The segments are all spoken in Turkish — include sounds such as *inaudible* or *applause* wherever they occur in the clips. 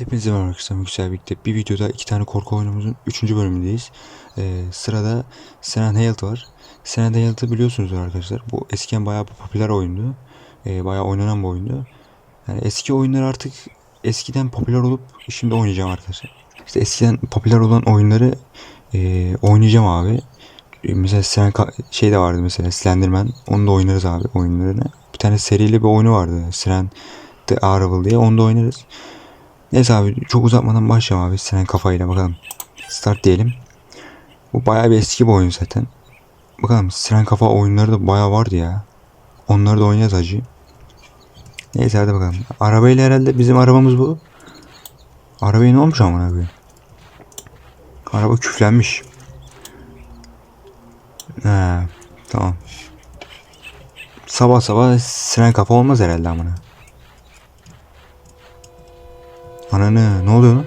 Hepinize merhaba arkadaşlar. Yüksel birlikte bir videoda iki tane korku oyunumuzun 3. bölümündeyiz. Ee, sırada Senan Hayat var. Senan Hayat'ı biliyorsunuz arkadaşlar. Bu eskiden bayağı popüler oyundu. Ee, bayağı oynanan bir oyundu. Yani eski oyunlar artık eskiden popüler olup şimdi oynayacağım arkadaşlar. İşte eskiden popüler olan oyunları e, oynayacağım abi. Ee, Mesela Ka- şey de vardı mesela Slenderman. Onu da oynarız abi oyunlarını. Bir tane serili bir oyunu vardı. Siren The Arrival diye. Onu da oynarız. Neyse abi çok uzatmadan başlayalım abi senin kafayla bakalım. Start diyelim. Bu bayağı bir eski bir oyun zaten. Bakalım Siren Kafa oyunları da bayağı vardı ya. Onları da oynayacağız acı. Neyse hadi bakalım. Arabayla herhalde bizim arabamız bu. Arabaya ne olmuş amına koyayım? Araba küflenmiş. He, tamam. Sabah sabah Siren Kafa olmaz herhalde amına. Ananı ne oluyor lan?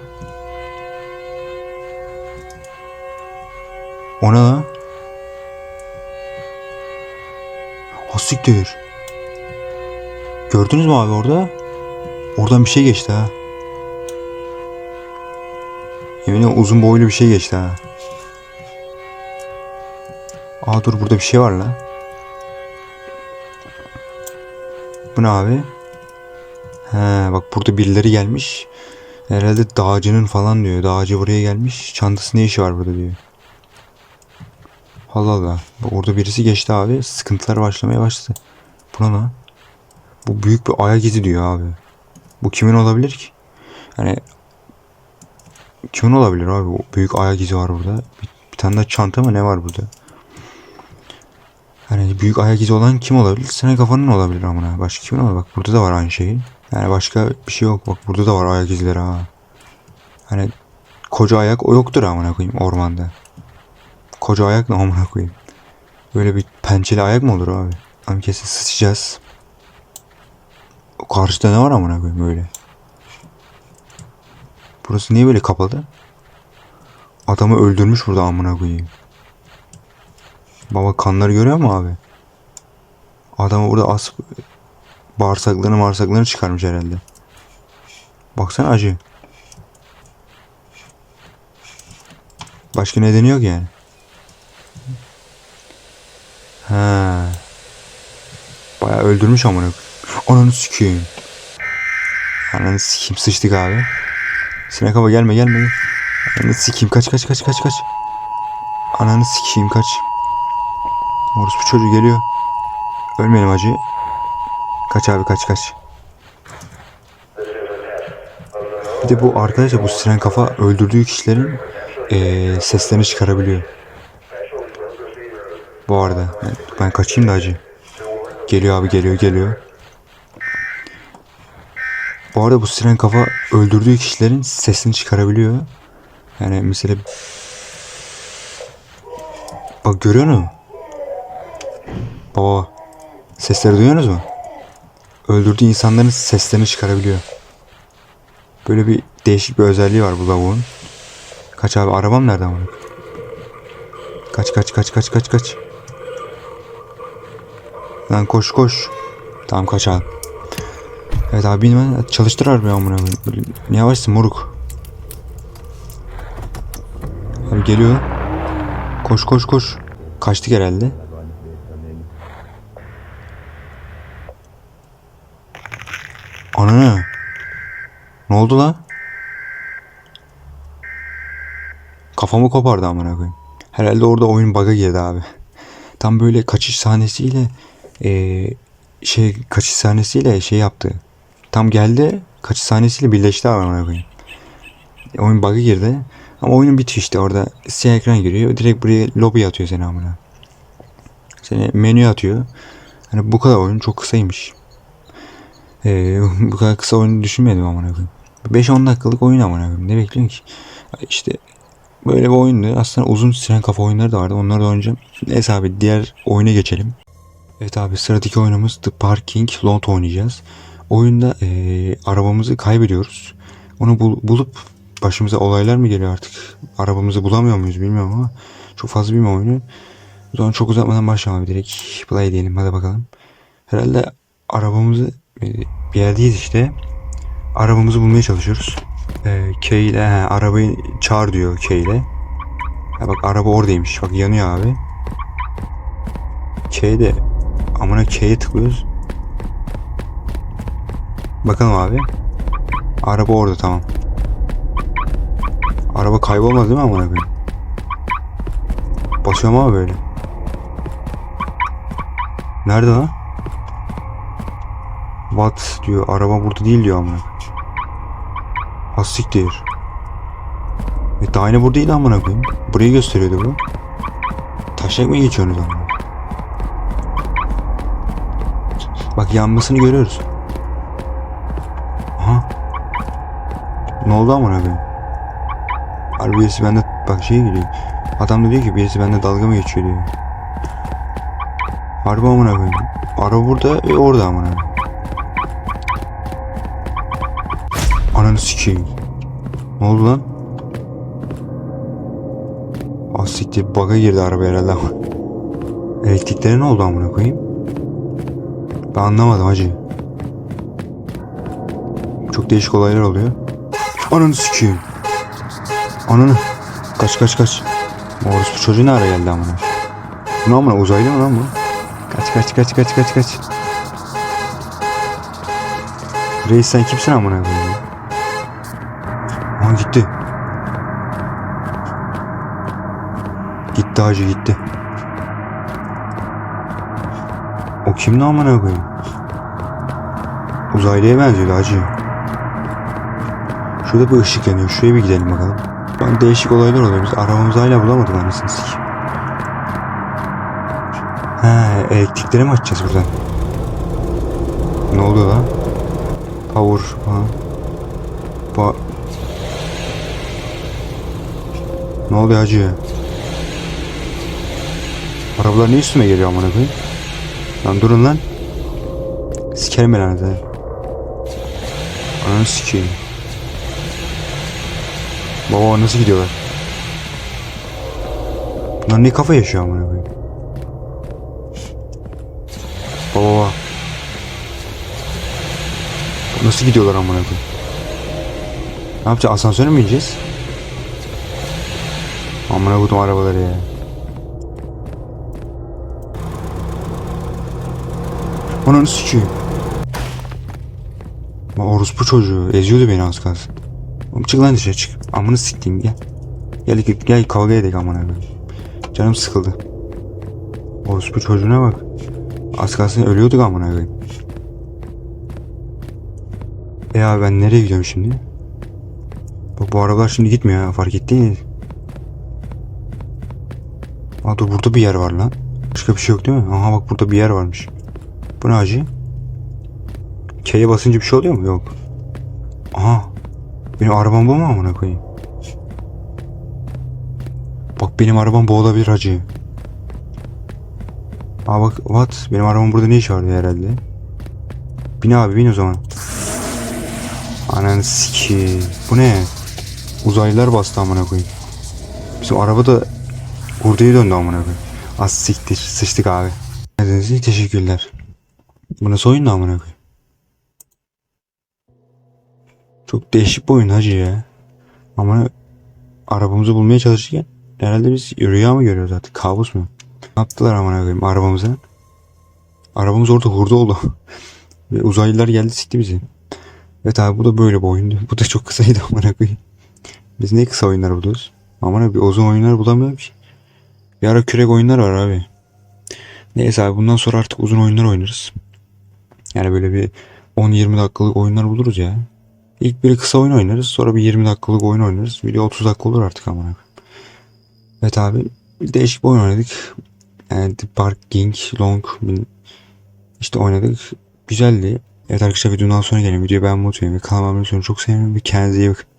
O ne lan? Ha siktir. Gördünüz mü abi orada? Oradan bir şey geçti ha. Yemin ederim uzun boylu bir şey geçti ha. Aa dur burada bir şey var la. Bu ne abi? He bak burada birileri gelmiş. Herhalde dağcının falan diyor. Dağcı buraya gelmiş. Çantası ne işi var burada diyor. Allah Allah. Orada birisi geçti abi. Sıkıntılar başlamaya başladı. Bu ne? Bu büyük bir ayak izi diyor abi. Bu kimin olabilir ki? Yani kimin olabilir abi? O büyük ayak izi var burada. Bir, bir tane de çanta mı ne var burada? Hani büyük ayak izi olan kim olabilir? Senin kafanın olabilir amına. Başka kimin olabilir? Bak burada da var aynı şey. Yani başka bir şey yok. Bak burada da var ayak izleri ha. Hani koca ayak o yoktur amına koyayım ormanda. Koca ayak ne amına koyayım? Böyle bir pençeli ayak mı olur abi? Ama kesin sıçacağız. O karşıda ne var amına koyayım böyle? Burası niye böyle kapalı? Adamı öldürmüş burada amına koyayım. Baba kanları görüyor mu abi? Adamı burada as bağırsaklarını bağırsaklarını çıkarmış herhalde. Baksana acı. Başka nedeni yok yani. Ha. Bayağı öldürmüş amına. Ananı sikeyim. Ananı sikeyim sıçtık abi. Sinek hava gelme gelme. Ananı sikeyim kaç kaç kaç kaç kaç. Ananı sikeyim kaç. Orospu çocuğu geliyor. Ölmeyelim acı. Kaç abi kaç kaç. Bir de bu arkadaşlar bu siren kafa öldürdüğü kişilerin eee, seslerini çıkarabiliyor. Bu arada ben kaçayım da acı. Geliyor abi geliyor geliyor. Bu arada bu siren kafa öldürdüğü kişilerin sesini çıkarabiliyor. Yani mesela Bak görüyor musun? Baba sesleri duyuyorsunuz mu? Öldürdüğü insanların seslerini çıkarabiliyor. Böyle bir değişik bir özelliği var bu lavuğun. Kaç abi arabam nerede ama? Kaç kaç kaç kaç kaç kaç. Lan koş koş. Tamam kaç abi. Evet abi ben çalıştır arabayı amına Ne yavaşsın moruk. Abi geliyor. Koş koş koş. Kaçtık herhalde. Ananı. Ne oldu la? Kafamı kopardı amına koyayım. Herhalde orada oyun bug'a girdi abi. Tam böyle kaçış sahnesiyle eee, şey kaçış sahnesiyle şey yaptı. Tam geldi kaçış sahnesiyle birleşti abi amına koyayım. Oyun bug'a girdi. Ama oyunun bitiyor işte orada siyah ekran giriyor. Direkt buraya lobi atıyor seni amına. Seni menüye atıyor. Hani bu kadar oyun çok kısaymış. Ee, *laughs* bu kadar kısa oyunu düşünmedim amına koyayım. 5-10 dakikalık oyun koyayım. Ne bekliyorsun ki? İşte böyle bir oyundu. Aslında uzun süren kafa oyunları da vardı. Onları da oynayacağım. Neyse abi diğer oyuna geçelim. Evet abi sıradaki oyunumuz The Parking Lot oynayacağız. Oyunda eee, arabamızı kaybediyoruz. Onu bul- bulup başımıza olaylar mı geliyor artık? Arabamızı bulamıyor muyuz bilmiyorum ama çok fazla bilmiyorum oyunu. O zaman çok uzatmadan başlayalım abi direkt. Play diyelim hadi bakalım. Herhalde arabamızı e, bir yerdeyiz işte. Arabamızı bulmaya çalışıyoruz. Ee, K ile he, arabayı çağır diyor K ile. Ha bak araba oradaymış. Bak yanıyor abi. K de amına K'ye tıklıyoruz. Bakalım abi. Araba orada tamam. Araba kaybolmaz değil mi amına koyayım? Basıyorum ama böyle. Nerede lan? What diyor. Araba burada değil diyor amına. Az siktir. E daha yine buradaydı amına koyayım. Burayı gösteriyordu bu. Taşak mı geçiyorsunuz amına? Bak yanmasını görüyoruz. Aha. Ne oldu amına koyayım? Harbi birisi bende bak şey geliyor. Adam da diyor ki birisi bende dalga mı geçiyor diyor. Harbi amına koyayım. Araba burada ve orada amına koyayım. Ananı sikeyim. Ne oldu lan? Ah siktir bug'a girdi araba herhalde ama. Elektriklere ne oldu amına koyayım? Ben anlamadım hacı. Çok değişik olaylar oluyor. Ananı sikeyim. Ananı. Kaç kaç kaç. Orası bu çocuğu ne ara geldi amına? Ne amına uzaylı mı lan bu? Kaç kaç kaç kaç kaç kaç. Reis sen kimsin amına koyayım? Gitti. Gitti hacı gitti. O kim ne amına? Uzaylıya benziyordu hacı. Şurada bir ışık yanıyor. Şuraya bir gidelim bakalım. Ben değişik olaylar oluyor. Biz arabamızı hala bulamadık anasını sikeyim. He, elektrikleri mi açacağız buradan? Ne oluyor lan? Power ha. Pa ne oluyor hacı? Arabalar niye üstüme geliyor amına koyayım? Lan durun lan. Sikerim ben anasını. Ananı sikeyim. Baba nasıl gidiyorlar? Bunlar ne kafa yaşıyor amına koyayım? Baba baba. Nasıl gidiyorlar amına koyayım? Ne yapacağız? Asansöre mi ineceğiz? Amına koydum arabaları ya. Ananı sikeyim. Orospu çocuğu eziyordu beni az kalsın. Oğlum çık lan dışarı çık. Amını sikeyim gel. Gel gel, gel kavga edelim amına koyayım. Canım sıkıldı. Orospu çocuğuna bak. Az kalsın ölüyorduk amına koyayım. E abi ben nereye gidiyorum şimdi? Bak bu arabalar şimdi gitmiyor ha fark ettiniz. Aa dur burada bir yer var lan. Başka bir şey yok değil mi? Aha bak burada bir yer varmış. Bu ne acı? K'ye basınca bir şey oluyor mu? Yok. Aha. Benim arabam bu mu amına koyayım? Bak benim arabam bu olabilir hacı. Aa bak what? Benim arabam burada ne iş vardı herhalde? Bin abi bin o zaman. Ananı siki. Bu ne? Uzaylılar bastı amına koyayım. Bizim araba da hurdaya döndü amına koyayım. Az siktir. Sıçtık abi. Dinlediğiniz için teşekkürler. Bu nasıl oyun amına koyayım? Çok değişik bir oyun hacı ya. Ama arabamızı bulmaya çalışırken herhalde biz rüya mı görüyoruz artık? Kabus mu? Ne yaptılar amına koyayım arabamıza? Arabamız orada hurda oldu. *laughs* Ve uzaylılar geldi sikti bizi. Evet abi bu da böyle bir oyundu. Bu da çok kısaydı amına koyayım. Biz ne kısa oyunlar buluyoruz? Amına bir uzun oyunlar bulamıyorum ki. Bir ara kürek oyunlar var abi. Neyse abi bundan sonra artık uzun oyunlar oynarız. Yani böyle bir 10-20 dakikalık oyunlar buluruz ya. İlk bir kısa oyun oynarız. Sonra bir 20 dakikalık oyun oynarız. Video 30 dakika olur artık amına. Evet abi. Değişik bir oyun oynadık. Yani The Parking Long işte oynadık. Güzeldi. Evet arkadaşlar videodan sonra gelin. Videoyu beğenmeyi unutmayın. Ve kanalıma abone olmayı çok sevinirim. Ve kendinize iyi bakın.